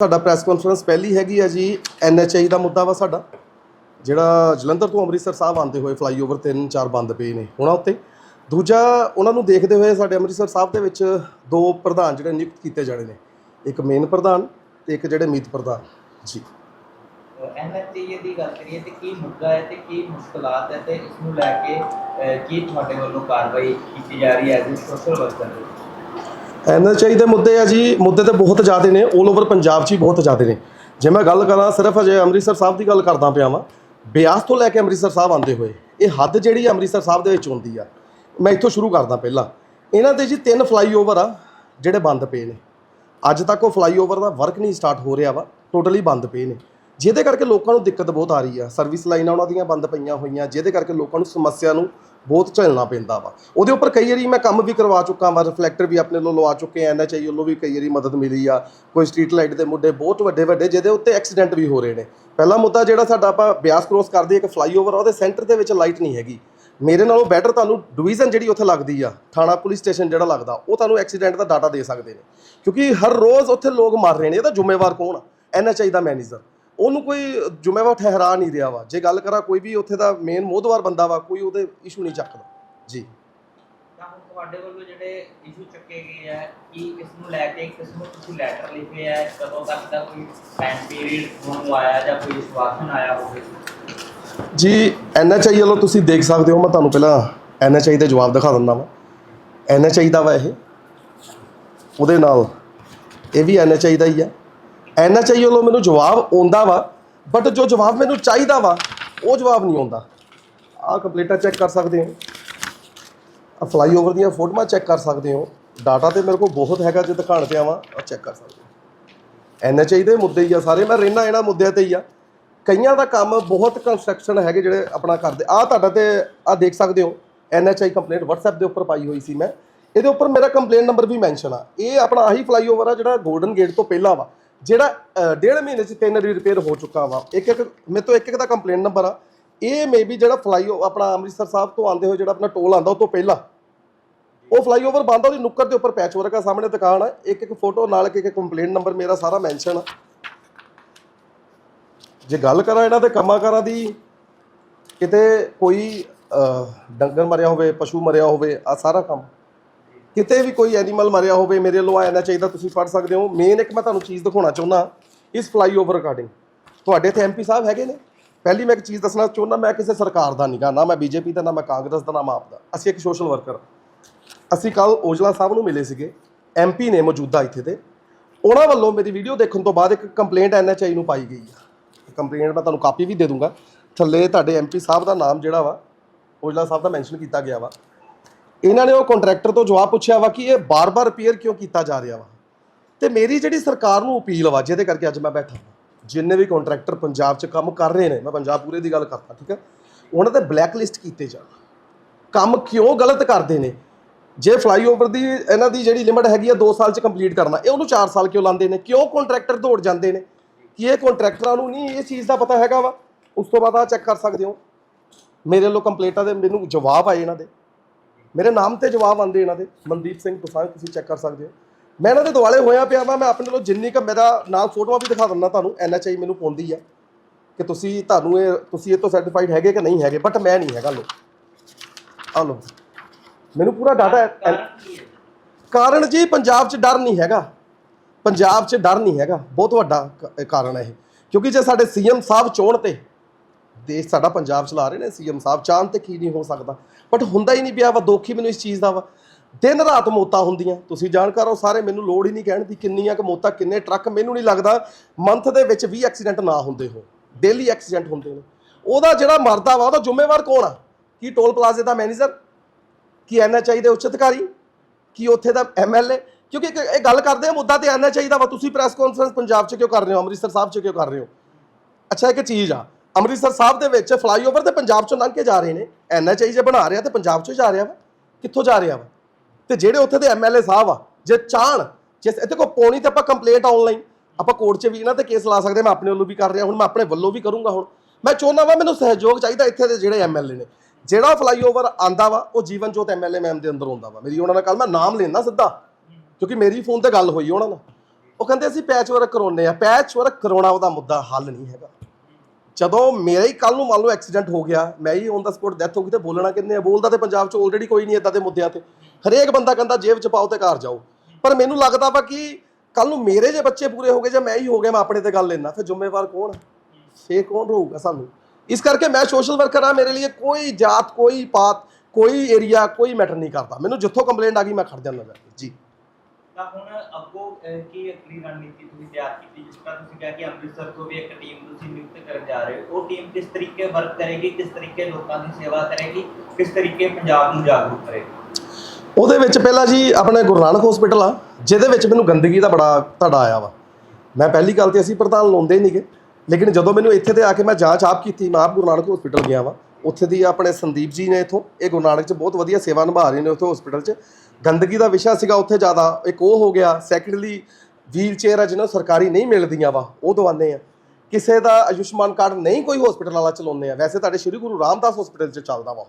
ਸਾਡਾ press conference ਪਹਿਲੀ ਹੈਗੀ ਆ ਜੀ ਐਨਐਚਆਈ ਦਾ ਮੁੱਦਾ ਵਾ ਸਾਡਾ, ਜਿਹੜਾ ਜਲੰਧਰ ਤੋਂ ਅੰਮ੍ਰਿਤਸਰ ਸਾਹਿਬ ਆਉਂਦੇ ਹੋਏ ਫਲਾਈਓਵਰ ਤਿੰਨ ਚਾਰ ਬੰਦ ਪਏ ਨੇ ਉਹਨਾਂ ਉੱਤੇ ਦੂਜਾ, ਉਹਨਾਂ ਨੂੰ ਦੇਖਦੇ ਹੋਏ ਸਾਡੇ ਅੰਮ੍ਰਿਤਸਰ ਸਾਹਿਬ ਦੇ ਵਿੱਚ ਦੋ ਪ੍ਰਧਾਨ ਜਿਹੜੇ ਨਿਯੁਕਤ ਕੀਤੇ ਜਾਣੇ ਨੇ, ਇੱਕ ਮੇਨ ਪ੍ਰਧਾਨ ਤੇ ਇੱਕ ਜਿਹੜੇ ਮੀਤ ਪ੍ਰਧਾਨ, ਜੀ। ਐਨਐਚਏ ਦੀ ਗੱਲ ਕਰੀਏ ਤੇ ਕੀ ਮੁੱਦਾ ਹੈ ਤੇ ਕੀ ਮੁਸ਼ਕਲਾਤ ਹੈ ਤੇ ਇਸ ਨੂੰ ਲੈ ਕੇ ਕੀ ਤੁਹਾਡੇ ਵੱਲੋਂ ਕਾਰਵਾਈ ਕੀਤੀ ਜਾ ਰਹੀ ਹੈ ਐਜ਼ ਸੋਸ਼ਲ ਵਰਕਰ ਐਨਐਚਆਈ ਦੇ ਮੁੱਦੇ ਆ ਜੀ, ਮੁੱਦੇ ਤੇ ਬਹੁਤ ਜ਼ਿਆਦੇ ਨੇ 올 ਓਵਰ ਪੰਜਾਬ 'ਚ ਹੀ ਬਹੁਤ ਜ਼ਿਆਦੇ ਨੇ। ਜੇ ਮੈਂ ਗੱਲ ਕਰਾਂ, ਸਿਰਫ ਅਜੇ ਅੰਮ੍ਰਿਤਸਰ ਸਾਹਿਬ ਦੀ ਗੱਲ ਕਰਦਾ ਪਿਆ ਵਾਂ, ਬਿਆਸ ਤੋਂ ਲੈ ਕੇ ਅੰਮ੍ਰਿਤਸਰ ਸਾਹਿਬ ਆਉਂਦੇ ਹੋਏ, ਇਹ ਹੱਦ ਜਿਹੜੀ ਆ ਅੰਮ੍ਰਿਤਸਰ ਸਾਹਿਬ ਦੇ ਵਿੱਚ ਹੁੰਦੀ ਆ, ਮੈਂ ਇੱਥੋਂ ਸ਼ੁਰੂ ਕਰਦਾ ਪਹਿਲਾਂ। ਇਹਨਾਂ ਦੇ ਜੀ ਤਿੰਨ ਫਲਾਈਓਵਰ ਆ, ਜਿਹੜੇ ਬੰਦ ਪਏ ਨੇ। ਅੱਜ ਤੱਕ ਉਹ ਫਲਾਈਓਵਰ ਦਾ ਵਰਕ ਨਹੀਂ ਸਟਾਰਟ ਹੋ ਰਿਹਾ ਵਾ ਟੋਟਲੀ ਬੰਦ ਪਏ ਨੇ। ਜਿਹਦੇ ਕਰਕੇ ਲੋਕਾਂ ਨੂੰ ਦਿੱਕਤ ਬਹੁਤ ਆ ਰਹੀ ਆ ਸਰਵਿਸ ਲਾਈਨਾਂ ਉਹਨਾਂ ਦੀਆਂ ਬੰਦ ਪਈਆਂ ਹੋਈਆਂ, ਜਿਹਦੇ ਕਰਕੇ ਲੋਕਾਂ ਨੂੰ ਸਮੱਸਿਆ ਨੂੰ ਬਹੁਤ ਝੱਲਣਾ ਪੈਂਦਾ ਵਾ। ਉਹਦੇ ਉੱਪਰ ਕਈ ਵਾਰੀ ਮੈਂ ਕੰਮ ਵੀ ਕਰਵਾ ਚੁੱਕਾ ਵਾ ਰਿਫਲੈਕਟਰ ਵੀ ਆਪਣੇ ਵੱਲੋਂ ਲਵਾ ਚੁੱਕੇ ਆ ਐਨਐਚਆਈ ਵੱਲੋਂ ਵੀ ਕਈ ਵਾਰੀ ਮਦਦ ਮਿਲੀ ਆ। ਕੋਈ ਸਟਰੀਟ ਲਾਈਟ ਦੇ ਮੁੱਦੇ ਬਹੁਤ ਵੱਡੇ ਵੱਡੇ, ਜਿਹਦੇ ਉੱਤੇ ਐਕਸੀਡੈਂਟ ਵੀ ਹੋ ਰਹੇ ਨੇ। ਪਹਿਲਾ ਮੁੱਦਾ ਜਿਹੜਾ ਸਾਡਾ ਆਪਾਂ ਬਿਆਸ ਕ੍ਰੋਸ ਕਰਦੇ ਇੱਕ ਫਲਾਈਓਵਰ ਆ, ਉਹਦੇ ਸੈਂਟਰ ਦੇ ਵਿੱਚ ਲਾਈਟ ਨਹੀਂ ਹੈਗੀ। ਮੇਰੇ ਨਾਲੋਂ ਬੈਟਰ ਤੁਹਾਨੂੰ ਡਿਵੀਜ਼ਨ ਜਿਹੜੀ ਉੱਥੇ ਲੱਗਦੀ ਆ, ਥਾਣਾ ਪੁਲਿਸ ਸਟੇਸ਼ਨ ਜਿਹੜਾ ਲੱਗਦਾ, ਉਹ ਤੁਹਾਨੂੰ ਐਕਸੀਡੈਂਟ ਦਾ ਡਾਟਾ ਦੇ ਸਕਦੇ ਨੇ। ਕਿਉਂਕਿ ਹਰ ਰੋਜ਼ ਉੱਥੇ ਲੋਕ ਮਰ ਰਹੇ ਨੇ ਇਹਦਾ ਜ਼ਿੰਮੇਵਾਰ ਕੌਣ ਆ? ਐਨਐਚਆਈ ਦਾ ਮੈਨੇਜਰ ਉਹਨੂੰ ਕੋਈ ਜ਼ਿੰਮੇਵਾਰ ਠਹਿਰਾ ਨਹੀਂ ਰਿਹਾ ਵਾ। ਜੇ ਗੱਲ ਕਰਾਂ ਕੋਈ ਵੀ ਉੱਥੇ ਦਾ ਮੇਨ ਮੋਹਦਵਾਰ ਬੰਦਾ ਵਾ ਕੋਈ ਉਹਦੇ ਇਸ਼ੂ ਨਹੀਂ ਚੱਕਦਾ। ਜੀ। ਤਾਂ ਹੁਣ ਤੁਹਾਡੇ ਵੱਲੋਂ ਜਿਹੜੇ ਇਸ਼ੂ ਚੱਕੇ ਗਏ ਹੈ ਕੀ ਇਸ ਨੂੰ ਲੈ ਕੇ ਕਿਸ ਨੂੰ ਤੁਸੀਂ ਲੈਟਰ ਲਿਖੇ ਹੈ ਕਦੋਂ ਤੱਕ ਦਾ ਕੋਈ ਟਾਈਮ ਪੀਰੀਅਡ ਤੁਹਾਨੂੰ ਆਇਆ ਜਾਂ ਕੋਈ ਵਿਸ਼ਵਾਸਨ ਆਇਆ ਹੋਵੇ? ਜੀ ਐਨਐਚਆਈ ਵੱਲੋਂ ਤੁਸੀਂ ਦੇਖ ਸਕਦੇ ਹੋ ਮੈਂ ਤੁਹਾਨੂੰ ਪਹਿਲਾਂ ਐਨਐਚਆਈ ਦੇ ਜਵਾਬ ਦਿਖਾ ਦਿੰਦਾ ਵਾਂ। ਐਨਐਚਆਈ ਦਾ ਵਾ ਇਹ। ਉਹਦੇ ਨਾਲ ਇਹ ਵੀ ਐਨਐਚਆਈ ਦਾ ਹੀ ਆ। ਐਨਐਚਆਈ ਵੱਲੋਂ ਮੈਨੂੰ ਜਵਾਬ ਆਉਂਦਾ ਵਾ ਬਟ ਜੋ ਜਵਾਬ ਮੈਨੂੰ ਚਾਹੀਦਾ ਵਾ, ਉਹ ਜਵਾਬ ਨਹੀਂ ਆਉਂਦਾ। ਆਹ ਕੰਪਲੀਟਾ ਚੈੱਕ ਕਰ ਸਕਦੇ ਹੋ। ਆ ਫਲਾਈਓਵਰ ਦੀਆਂ ਫੋਟੋਆਂ ਚੈੱਕ ਕਰ ਸਕਦੇ ਹੋ। ਡਾਟਾ ਤੇ ਮੇਰੇ ਕੋਲ ਬਹੁਤ ਹੈਗਾ, ਜੇ ਦਿਖਾਣ ਤੇ ਆਵਾਂ ਉਹ ਚੈੱਕ ਕਰ ਸਕਦੇ ਹੋ। ਐਨਐਚਆਈ ਦੇ ਮੁੱਦੇ ਹੀ ਆ ਸਾਰੇ, ਮੈਂ ਰਹਿਣਾ ਇਹਨਾਂ ਮੁੱਦਿਆਂ ਤੇ ਹੀ ਆ। ਕਈਆਂ ਦਾ ਕੰਮ ਬਹੁਤ ਕੰਸਟਰਕਸ਼ਨ ਹੈਗੇ ਜਿਹੜੇ ਆਪਣਾ ਕਰਦੇ। ਆ ਤੁਹਾਡਾ ਤੇ ਆ ਦੇਖ ਸਕਦੇ ਹੋ ਐਨਐਚਆਈ ਕੰਪਲੇਂਟ WhatsApp ਦੇ ਉੱਪਰ ਪਾਈ ਹੋਈ ਸੀ ਮੈਂ। ਇਹਦੇ ਉੱਪਰ ਮੇਰਾ ਕੰਪਲੇਂਟ ਨੰਬਰ ਵੀ ਮੈਂਸ਼ਨ ਆ। ਇਹ ਆਪਣਾ ਆਹੀ ਫਲਾਈਓਵਰ ਆ ਜਿਹੜਾ ਗੋਲਡਨ ਗੇਟ ਤੋਂ ਪਹਿਲਾਂ ਵਾ। ਜਿਹੜਾ ਡੇਢ ਮਹੀਨੇ ਚ ਤਿੰਨ ਰਿਪੇਅਰ ਹੋ ਚੁੱਕਾ ਵਾ। ਇੱਕ ਇੱਕ, ਮੇਰੇ ਤੋਂ ਇੱਕ ਇੱਕ ਦਾ ਕੰਪਲੇਂਟ ਨੰਬਰ ਆ। ਇਹ ਮੇਬੀ ਜਿਹੜਾ ਫਲਾਈਓ ਆਪਣਾ ਅੰਮ੍ਰਿਤਸਰ ਸਾਹਿਬ ਤੋਂ ਆਉਂਦੇ ਹੋਏ ਜਿਹੜਾ ਆਪਣਾ ਟੋਲ ਆਂਦਾ ਉਹ ਤੋਂ ਪਹਿਲਾਂ। ਉਹ ਫਲਾਈਓਵਰ ਬੰਦ ਉਹਦੀ ਨੁੱਕਰ ਦੇ ਉੱਪਰ ਪੈਚ ਵਰਕ ਆ, ਸਾਹਮਣੇ ਦੁਕਾਨ ਆ। ਇੱਕ ਇੱਕ ਫੋਟੋ ਨਾਲ ਇੱਕ ਇੱਕ ਕੰਪਲੇਂਟ ਨੰਬਰ ਮੇਰਾ ਸਾਰਾ ਮੈਂਸ਼ਨ ਆ। ਜੇ ਗੱਲ ਕਰਾਂ ਇਹਨਾਂ ਦੇ ਕੰਮਾਂ ਕਾਰਾਂ ਦੀ, ਕਿਤੇ ਕੋਈ ਡੰਗਰ ਮਰਿਆ ਹੋਵੇ, ਪਸ਼ੂ ਮਰਿਆ ਹੋਵੇ ਆ ਸਾਰਾ ਕੰਮ ਕਿਤੇ ਵੀ ਕੋਈ ਐਨੀਮਲ ਮਰਿਆ ਹੋਵੇ, ਮੇਰੇ ਵੱਲੋਂ ਆਣਾ ਚਾਹੀਦਾ, ਤੁਸੀਂ ਪੜ ਸਕਦੇ ਹੋ। ਮੇਨ ਇੱਕ ਮੈਂ ਤੁਹਾਨੂੰ ਚੀਜ਼ ਦਿਖਾਉਣਾ ਚਾਹੁੰਦਾ, ਇਸ ਫਲਾਈਓਵਰ ਰਿਕਾਰਡਿੰਗ ਤੁਹਾਡੇ ਇੱਥੇ ਐਮਪੀ ਸਾਹਿਬ ਹੈਗੇ ਨੇ? ਪਹਿਲੀ ਮੈਂ ਇੱਕ ਚੀਜ਼ ਦੱਸਣਾ ਚਾਹੁੰਦਾ, ਮੈਂ ਕਿਸੇ ਸਰਕਾਰ ਦਾ ਨਹੀਂਗਾ ਨਾ ਮੈਂ ਬੀਜੇਪੀ ਦਾ, ਨਾ ਮੈਂ ਕਾਂਗਰਸ ਦਾ, ਨਾ ਮੈਂ ਆਪ ਦਾ। ਅਸੀਂ ਇੱਕ ਸੋਸ਼ਲ ਵਰਕਰ ਅਸੀਂ ਕੱਲ ਔਜਲਾ ਸਾਹਿਬ ਨੂੰ ਮਿਲੇ ਸੀਗੇ ਐਮਪੀ ਨੇ ਮੌਜੂਦਾ ਇੱਥੇ ਤੇ ਉਹਨਾਂ ਵੱਲੋਂ ਮੇਰੀ ਵੀਡੀਓ ਦੇਖਣ ਤੋਂ ਬਾਅਦ ਇੱਕ ਕੰਪਲੇਂਟ ਐਨਐਚਆਈ ਨੂੰ ਪਾਈ ਗਈ ਆ। ਕੰਪਲੇਂਟ ਮੈਂ ਤੁਹਾਨੂੰ ਕਾਪੀ ਵੀ ਦੇ ਦੂੰਗਾ। ਥੱਲੇ ਤੁਹਾਡੇ ਐਮਪੀ ਸਾਹਿਬ ਦਾ ਨਾਮ ਜਿਹੜਾ ਵਾ, ਔਜਲਾ ਸਾਹਿਬ ਦਾ ਮੈਂਸ਼ਨ ਕੀਤਾ ਗਿਆ ਵਾ। ਇਹਨਾਂ ਨੇ ਉਹ ਕੰਟਰੈਕਟਰ ਤੋਂ ਜਵਾਬ ਪੁੱਛਿਆ ਵਾ ਕਿ ਇਹ ਬਾਰ-ਬਾਰ ਰਿਪੇਅਰ ਕਿਉਂ ਕੀਤਾ ਜਾ ਰਿਹਾ ਵਾ? ਤੇ ਮੇਰੀ ਜਿਹੜੀ ਸਰਕਾਰ ਨੂੰ ਅਪੀਲ ਵਾ, ਜਿਹਦੇ ਕਰਕੇ ਅੱਜ ਮੈਂ ਬੈਠਾ ਜਿੰਨੇ ਵੀ ਕੰਟਰੈਕਟਰ ਪੰਜਾਬ 'ਚ ਕੰਮ ਕਰ ਰਹੇ ਨੇ, ਮੈਂ ਪੰਜਾਬ ਪੂਰੇ ਦੀ ਗੱਲ ਕਰਦਾ, ਠੀਕ ਹੈ? ਉਹਨਾਂ ਤੇ ਬਲੈਕ ਲਿਸਟ ਕੀਤੇ ਜਾਣ। ਕੰਮ ਕਿਉਂ ਗਲਤ ਕਰਦੇ ਨੇ? ਜੇ ਫਲਾਈਓਵਰ ਦੀ ਇਹਨਾਂ ਦੀ ਜਿਹੜੀ ਲਿਮਟ ਹੈਗੀ ਆ 2 ਸਾਲ 'ਚ ਕੰਪਲੀਟ ਕਰਨਾ, ਇਹ ਉਹਨੂੰ 4 ਸਾਲ ਕਿਉਂ ਲਾਉਂਦੇ ਨੇ? ਕਿਉਂ ਕੰਟਰੈਕਟਰ ਦੌੜ ਜਾਂਦੇ ਨੇ? ਕਿ ਇਹ ਕੰਟਰੈਕਟਰਾਂ ਨੂੰ ਨਹੀਂ ਇਹ ਚੀਜ਼ ਦਾ ਪਤਾ ਹੈਗਾ ਵਾ? ਉਸ ਤੋਂ ਬਾਅਦ ਆ ਚੈੱਕ ਕਰ ਸਕਦੇ ਹੋ। ਮੇਰੇ ਵੱਲੋਂ ਕੰਪਲੇਂਟਾਂ ਦੇ ਮੈਨੂੰ ਜਵਾਬ ਆਏ ਇਹਨਾਂ ਦੇ। ਮੇਰੇ ਨਾਮ ਤੇ ਜਵਾਬ ਆਉਂਦੇ ਇਹਨਾਂ ਦੇ, ਮਨਦੀਪ ਸਿੰਘ, ਤੁਸਾਂ ਤੁਸੀਂ ਚੈੱਕ ਕਰ ਸਕਦੇ ਹੋ। ਮੈਂ ਇਹਨਾਂ ਦੇ ਦੁਆਲੇ ਹੋਇਆ ਪਿਆ ਵਾ, ਮੈਂ ਆਪਣੇ ਵੱਲੋਂ ਜਿੰਨੀ ਕ ਮੇਰਾ ਨਾਲ ਫੋਟੋਆਂ ਵੀ ਦਿਖਾ ਦਿੰਦਾ ਤੁਹਾਨੂੰ ਐਨਐਚਆਈ ਮੈਨੂੰ ਪਾਉਂਦੀ ਆ ਕਿ ਤੁਸੀਂ ਤੁਹਾਨੂੰ ਇਹ, ਤੁਸੀਂ ਇਹ ਤੋਂ ਸਰਟੀਫਾਈਡ ਹੈਗੇ ਕਿ ਨਹੀਂ ਹੈਗੇ ਬਟ ਮੈਂ ਨਹੀਂ ਹੈਗਾ ਲੋ ਆ ਲੋ ਮੈਨੂੰ ਪੂਰਾ ਡਾਟਾ ਕਾਰਨ ਜੀ, ਪੰਜਾਬ 'ਚ ਡਰ ਨਹੀਂ ਹੈਗਾ। ਪੰਜਾਬ 'ਚ ਡਰ ਨਹੀਂ ਹੈਗਾ। ਬਹੁਤ ਵੱਡਾ ਕਾਰਨ ਹੈ ਇਹ। ਕਿਉਂਕਿ ਜੇ ਸਾਡੇ ਸੀਐਮ ਸਾਹਿਬ ਚੋਣ ਤੇ ਦੇਸ਼ ਸਾਡਾ ਪੰਜਾਬ ਚਲਾ ਰਹੇ ਨੇ ਸੀਐਮ ਸਾਹਿਬ ਚਾਹਣ ਤੇ ਕੀ ਨਹੀਂ ਹੋ ਸਕਦਾ। ਬਟ ਹੁੰਦਾ ਹੀ ਨਹੀਂ ਪਿਆ ਵਾ, ਦੁੱਖ ਹੀ ਮੈਨੂੰ ਇਸ ਚੀਜ਼ ਦਾ ਵਾ। ਦਿਨ ਰਾਤ ਮੌਤਾਂ ਹੁੰਦੀਆਂ, ਤੁਸੀਂ ਜਾਣਕਾਰ ਹੋ, ਸਾਰੇ ਮੈਨੂੰ ਲੋੜ ਹੀ ਨਹੀਂ ਕਹਿਣ ਦੀ ਕਿੰਨੀਆਂ ਕੁ ਮੌਤਾਂ, ਕਿੰਨੇ ਟਰੱਕ, ਮੈਨੂੰ ਨਹੀਂ ਲੱਗਦਾ ਮੰਥ ਦੇ ਵਿੱਚ 20 ਐਕਸੀਡੈਂਟ ਨਾ ਹੁੰਦੇ ਹੋ ਡੇਲੀ ਐਕਸੀਡੈਂਟ ਹੁੰਦੇ ਨੇ ਉਹਦਾ ਜਿਹੜਾ ਮਰਦਾ ਵਾ, ਉਹਦਾ ਜ਼ਿੰਮੇਵਾਰ ਕੌਣ ਆ? ਕੀ ਟੋਲ ਪਲਾਜ਼ੇ ਦਾ ਮੈਨੇਜਰ? ਕੀ ਐਨਐਚਆਈ ਦੇ ਉੱਚ ਅਧਿਕਾਰੀ? ਕੀ ਉੱਥੇ ਦਾ ਐਮਐਲਏ ਕਿਉਂਕਿ ਇਹ ਗੱਲ ਕਰਦੇ ਆ, ਮੁੱਦਾ ਤੇ ਐਨਾ ਚਾਹੀਦਾ ਵਾ, ਤੁਸੀਂ ਪ੍ਰੈਸ ਕਾਨਫਰੰਸ ਪੰਜਾਬ 'ਚ ਕਿਉਂ ਕਰ ਰਹੇ ਹੋ, ਅੰਮ੍ਰਿਤਸਰ ਸਾਹਿਬ 'ਚ ਕਿਉਂ ਕਰ ਰਹੇ ਹੋ? ਅੱਛਾ, ਇੱਕ ਚੀਜ਼ ਆ ਅੰਮ੍ਰਿਤਸਰ ਸਾਹਿਬ ਦੇ ਵਿੱਚ ਫਲਾਈਓਵਰ ਤੇ ਪੰਜਾਬ 'ਚੋਂ ਲੰਘ ਕੇ ਜਾ ਰਹੇ ਨੇ। ਐਨਐਚਆਈ ਜੇ ਬਣਾ ਰਿਹਾ ਤੇ ਪੰਜਾਬ 'ਚੋਂ ਜਾ ਰਿਹਾ ਵਾ। ਕਿੱਥੋਂ ਜਾ ਰਿਹਾ ਵਾ? ਤੇ ਜਿਹੜੇ ਉੱਥੇ ਦੇ ਐਮਐਲਏ ਸਾਹਿਬ ਆ, ਜੇ ਚਾਹਣ, ਜੇ ਇੱਥੇ ਕੋ ਪੌਣੀ ਤੇ ਆਪਾਂ ਕੰਪਲੇਂਟ ਆਨਲਾਈਨ ਆਪਾਂ ਕੋਰਟ 'ਚ ਵੀ ਇਹਨਾਂ ਤੇ ਕੇਸ ਲਾ ਸਕਦੇ, ਮੈਂ ਆਪਣੇ ਵੱਲੋਂ ਵੀ ਕਰ ਰਿਹਾ, ਹੁਣ ਮੈਂ ਆਪਣੇ ਵੱਲੋਂ ਵੀ ਕਰੂੰਗਾ ਹੁਣ। ਮੈਂ ਚਾਹੁੰਦਾ ਵਾ ਮੈਨੂੰ ਸਹਿਯੋਗ ਚਾਹੀਦਾ ਇੱਥੇ ਦੇ ਜਿਹੜੇ ਐਮਐਲਏ ਨੇ। ਜਿਹੜਾ ਫਲਾਈਓਵਰ ਆਂਦਾ ਵਾ, ਉਹ ਜੀਵਨ ਜੋਤ ਐਮਐਲਏ ਮੈਮ ਦੇ ਅੰਦਰ ਹੁੰਦਾ ਵਾ। ਮੇਰੀ ਉਹਨਾਂ ਨਾਲ ਕੱਲ ਮੈਂ ਨਾਮ ਲੈਂਦਾ ਸਿੱਧਾ, ਕਿਉਂਕਿ ਮੇਰੀ ਫੋਨ ਤੇ ਗੱਲ ਹੋਈ ਉਹਨਾਂ ਨਾਲ। ਉਹ ਕਹਿੰਦੇ ਅਸੀਂ ਪੈਚ ਵਰਕ ਕਰਾਉਨੇ ਆ ਪੈਚ ਵਰਕ ਕਰਾਉਣਾ ਉਹਦਾ ਮੁੱਦਾ ਹੱਲ ਨਹੀਂ ਹੈਗਾ। ਜਦੋਂ ਮੇਰਾ ਹੀ ਕੱਲ ਨੂੰ ਮੰਨ ਲਓ ਐਕਸੀਡੈਂਟ ਹੋ ਗਿਆ, ਮੈਂ ਹੀ ਔਨ ਦਾ ਸਪੋਟ ਡੈਥ ਹੋ ਗਈ ਤੇ ਬੋਲਣਾ ਕਿੰਨੇ ਆ? ਬੋਲਦਾ ਤੇ ਪੰਜਾਬ 'ਚ ਆਲਰੇਡੀ ਕੋਈ ਨਹੀਂ ਇਦਾਂ ਦੇ ਮੁੱਦਿਆਂ ਤੇ। ਹਰੇਕ ਬੰਦਾ ਕਹਿੰਦਾ ਜੇਬ 'ਚ ਪਾਓ ਤੇ ਘਰ ਜਾਓ। ਪਰ ਮੈਨੂੰ ਲੱਗਦਾ ਵਾ ਕਿ ਕੱਲ ਨੂੰ ਮੇਰੇ ਜੇ ਬੱਚੇ ਪੂਰੇ ਹੋ ਗਏ ਜਾਂ ਮੈਂ ਹੀ ਹੋ ਗਿਆ, ਮੈਂ ਆਪਣੇ ਤੇ ਗੱਲ ਲੈਣਾ ਫਿਰ ਜ਼ਿੰਮੇਵਾਰ ਕੌਣ ਹੈ? ਕੌਣ ਰਹੂਗਾ ਸਾਨੂੰ? ਇਸ ਕਰਕੇ ਮੈਂ ਸੋਸ਼ਲ ਵਰਕਰ ਆ ਮੇਰੇ ਲਈ ਕੋਈ ਜਾਤ, ਕੋਈ ਪਾਤ, ਕੋਈ ਏਰੀਆ ਕੋਈ ਮੈਟਰ ਨਹੀਂ ਕਰਦਾ। ਮੈਨੂੰ ਜਿੱਥੋਂ ਕੰਪਲੇਂਟ ਆ ਗਈ, ਮੈਂ ਖੜ ਜਾਂਦਾ ਜੀ ਤਾਂ ਹੁਣ ਅੱਗੋਂ ਕੀ ਅਗਲੀ ਰਣਨੀਤੀ ਤੁਸੀਂ ਤਿਆਰ ਕੀਤੀ? ਜਿਸ ਤਰ੍ਹਾਂ ਤੁਸੀਂ ਕਿਹਾ ਕਿ ਅੰਮ੍ਰਿਤਸਰ ਤੋਂ ਵੀ ਇੱਕ ਟੀਮ ਤੁਸੀਂ ਨਿਯੁਕਤ ਕਰਨ ਜਾ ਰਹੇ ਹੋ? ਉਹ ਟੀਮ ਕਿਸ ਤਰੀਕੇ ਵਰਕ ਕਰੇਗੀ? ਕਿਸ ਤਰੀਕੇ ਲੋਕਾਂ ਦੀ ਸੇਵਾ ਕਰੇਗੀ? ਕਿਸ ਤਰੀਕੇ ਪੰਜਾਬ ਨੂੰ ਜਾਗਰੂਕ ਕਰੇਗੀ? ਉਹਦੇ ਵਿੱਚ ਪਹਿਲਾਂ ਜੀ ਆਪਣੇ ਗੁਰੂ ਨਾਨਕ ਹਸਪੀਟਲ ਆ, ਜਿਹਦੇ ਵਿੱਚ ਮੈਨੂੰ ਗੰਦਗੀ ਦਾ ਬੜਾ ਤੁਹਾਡਾ ਆਇਆ ਵਾ। ਮੈਂ ਪਹਿਲੀ ਗੱਲ ਤੇ ਅਸੀਂ ਪ੍ਰਧਾਨ ਲਾਉਂਦੇ ਨਹੀਂਗੇ। ਲੇਕਿਨ ਜਦੋਂ ਮੈਨੂੰ ਇੱਥੇ ਤੇ ਆ ਕੇ ਮੈਂ ਜਾਂਚ ਆਪ ਕੀਤੀ, ਮੈਂ ਆਪ ਗੁਰੂ ਨਾਨਕ ਹਸਪੀਟਲ ਗਿਆ ਵਾ। ਉੱਥੇ ਦੀ ਆਪਣੇ ਸੰਦੀਪ ਜੀ ਨੇ ਇਥੋਂ, ਇਹ ਗੁਰੂ ਨਾਨਕ ਚ ਬਹੁਤ ਵਧੀਆ ਸੇਵਾ ਨਿਭਾ ਰਹੇ ਨੇ ਉੱਥੇ ਹਸਪੀਟਲ ਚ। ਗੰਦਗੀ ਦਾ ਵਿਸ਼ਾ ਸੀਗਾ ਉੱਥੇ ਜ਼ਿਆਦਾ। ਇੱਕ ਉਹ ਹੋ ਗਿਆ ਸੈਕੰਡਲੀ ਵੀਲ ਚੇਅਰ ਆ ਜਿਹਨਾਂ ਨੂੰ ਸਰਕਾਰੀ ਨਹੀਂ ਮਿਲਦੀਆਂ ਵਾ, ਉਹ ਦਵਾਨੇ ਆ। ਕਿਸੇ ਦਾ ਆਯੁਸ਼ਮਾਨ ਕਾਰਡ ਨਹੀਂ ਕੋਈ ਹਸਪੀਟਲ ਵਾਲਾ ਚਲਾਉਂਦੇ ਆ। ਵੈਸੇ ਤੁਹਾਡੇ ਸ਼੍ਰੀ ਗੁਰੂ ਰਾਮਦਾਸ ਹਸਪੀਟਲ ਚ ਚੱਲਦਾ ਵਾ ਉਹ।